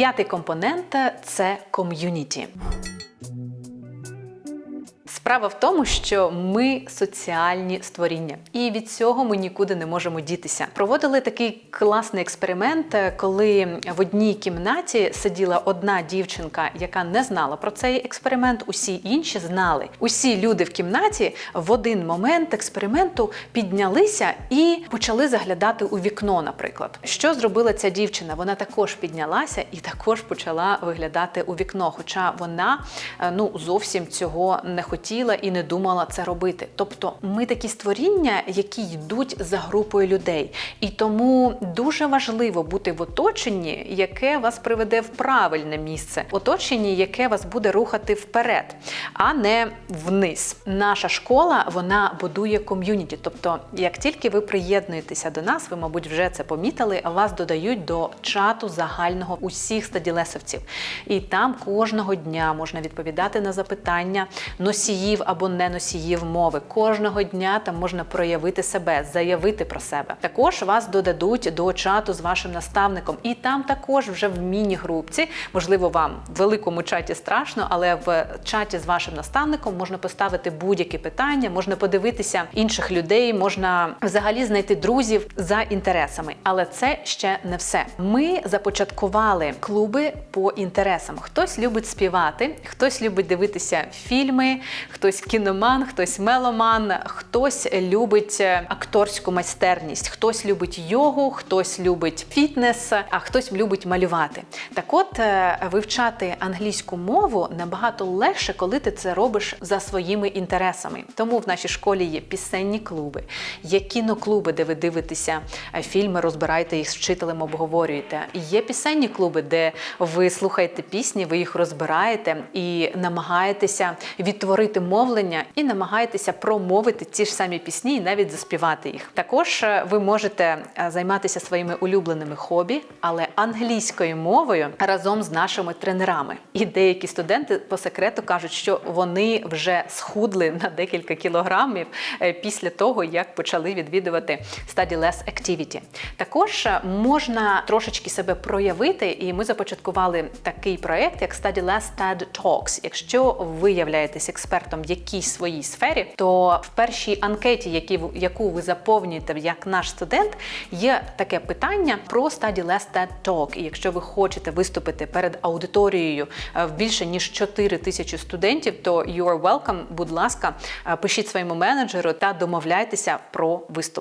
П'ятий компонент це ком'юніті. Справа в тому, що ми соціальні створіння, і від цього ми нікуди не можемо дітися. Проводили такий класний експеримент, е, коли в одній кімнаті сиділа одна дівчинка, яка не знала про цей експеримент. Усі інші знали. Усі люди в кімнаті в один момент експерименту піднялися і почали заглядати у вікно. Наприклад, що зробила ця дівчина? Вона також піднялася і також почала виглядати у вікно. Хоча вона е, ну зовсім цього не хотіла і не думала це робити. Тобто, ми такі створіння, які йдуть за групою людей, і тому дуже важливо бути в оточенні, яке вас приведе в правильне місце, оточенні, яке вас буде рухати вперед, а не вниз. Наша школа вона будує ком'юніті. Тобто, як тільки ви приєднуєтеся до нас, ви, мабуть, вже це помітили, вас додають до чату загального усіх стаділесовців. І там кожного дня можна відповідати на запитання носіїв або не носіїв мови. Кожного дня там можна проявити себе, заявити про себе. Також вас додадуть до чату з вашим наставником, і там також вже в міні-групці, можливо, вам в великому чаті страшно, але в чаті з вашим наставником можна поставити будь-які питання, можна подивитися інших людей, можна взагалі знайти друзів за інтересами. Але це ще не все. Ми започаткували клуби по інтересам. Хтось любить співати, хтось любить дивитися фільми, хтось кіноман, хтось меломан, хтось любить е, акторську майстерність, хтось любить йогу, хтось любить фітнес, а хтось любить малювати. Так от е, вивчати англійську мову набагато легше, коли ти це робиш за своїми інтересами. Тому в нашій школі є пісенні клуби, є кіноклуби, де ви дивитеся е, фільми, розбираєте їх з вчителем, обговорюєте. Є пісенні клуби, де ви слухаєте пісні, ви їх розбираєте і намагаєтеся відтворити мовлення і намагаєтеся промовити ті ж самі пісні і навіть заспівати їх. Також е, ви можете е, займатися своїми улюбленими хобі, але англійською мовою разом з нашими тренерами. І деякі студенти по секрету кажуть, що вони вже схудли на декілька кілограмів е, після того, як почали відвідувати Study Less Activity. Також можна трошечки себе проявити, і ми започаткували такий проект, як Study Less TED Talks. Якщо ви являєтесь експертом в якійсь своїй сфері, то в першій анкеті, яку ви заповнюєте як наш студент, є таке питання про Study Less TED Talk. І якщо ви хочете виступити перед аудиторією е, в більше ніж 4 тисячі студентів, то you welcome, будь ласка, е, пишіть своєму менеджеру та домовляйтеся про виступ.